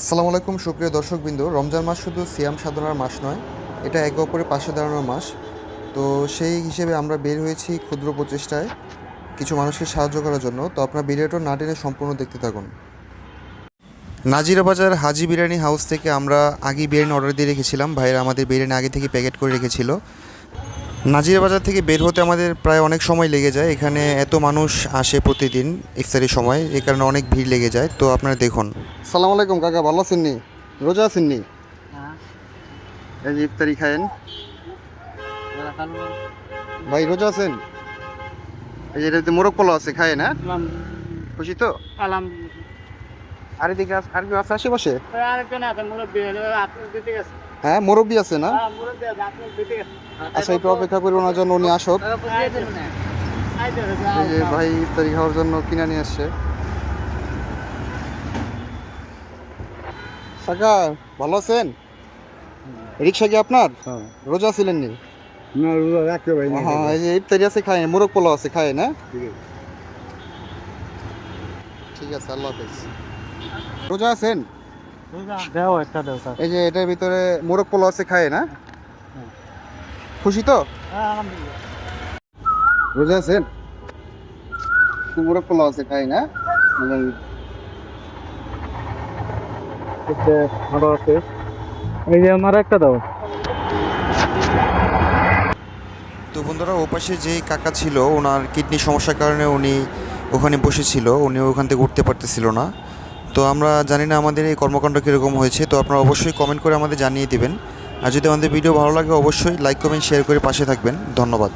আসসালামু আলাইকুম, সুপ্রিয় দর্শকবৃন্দ। রমজান মাস শুধু সিয়াম সাধনার মাস নয়, এটা একে অপরের পাশে দাঁড়ানোর মাস। তো সেই হিসেবে আমরা বের হয়েছি ক্ষুদ্র প্রচেষ্টায় কিছু মানুষকে সাহায্য করার জন্য। তো আপনার ভিডিওটা না টেনে সম্পূর্ণ দেখতে থাকুন। নাজিরা বাজার হাজি বিরিয়ানি হাউস থেকে আমরা আগে বিরিয়ানি অর্ডার দিয়ে রেখেছিলাম। ভাইয়েরা আমাদের বিরিয়ানি আগে থেকে প্যাকেট করে রেখেছিল। নাজিরা বাজার থেকে বের হতে আমাদের প্রায় অনেক সময় লেগে যায়। এখানে এত মানুষ আসে প্রতিদিন ইফতারির সময় এই কারণে অনেক ভিড় লেগে যায়। তো আপনারা দেখুন। সালাম আলাইকুম কাকা ভালো আছেন নি? রোজা আছেন নি? এই যে ইফতারি খায়েন। ভাই। রোজা আছেন? এই যে এটাতে মোরগ পোলাও আছে খায়েন হ্যাঁ? খুশি তো? আর এদিকে আস- আর কেউ আছে আশেপাশে? হ্যাঁ মুরব্বী আছে না? আচ্ছা একটু অপেক্ষা করি ওনার জন্য উনি আসুক। যে ভাই ইফতারি খাওয়ার জন্য কিনে নিয়ে আসছে। কাকা ভালো আছেন? রিক্সা কি আপনার? রোজা ছিলেন নি? না রোজা রাখতে পারি হ্যাঁ এই যে ইফতারি আছে খায় মোরগ পোলাও আছে খায় না? ঠিক আছে আল্লাহ হাফেজ। রোজা আছেন? দাও একটা দাও এই যে এটার ভিতরে মোরগ পোলাও আছে খায় না? খুশি তো? রোজা আছেন? মোরগ পোলাও আছে খায় না? ভালো আছে। এই যে আমার একটা দাও। তো বন্ধুরা ওপাশে যে কাকা ছিল ওনার কিডনি সমস্যার কারণে উনি ওখানে বসেছিল উনি ওখান থেকে উঠতে পারতেছিল না। তো আমরা জানি না আমাদের এই কর্মকাণ্ড কীরকম হয়েছে, তো আপনারা অবশ্যই কমেন্ট করে আমাদের জানিয়ে দেবেন। আর যদি আমাদের ভিডিও ভালো লাগে, অবশ্যই লাইক কমেন্ট শেয়ার করে পাশে থাকবেন। ধন্যবাদ।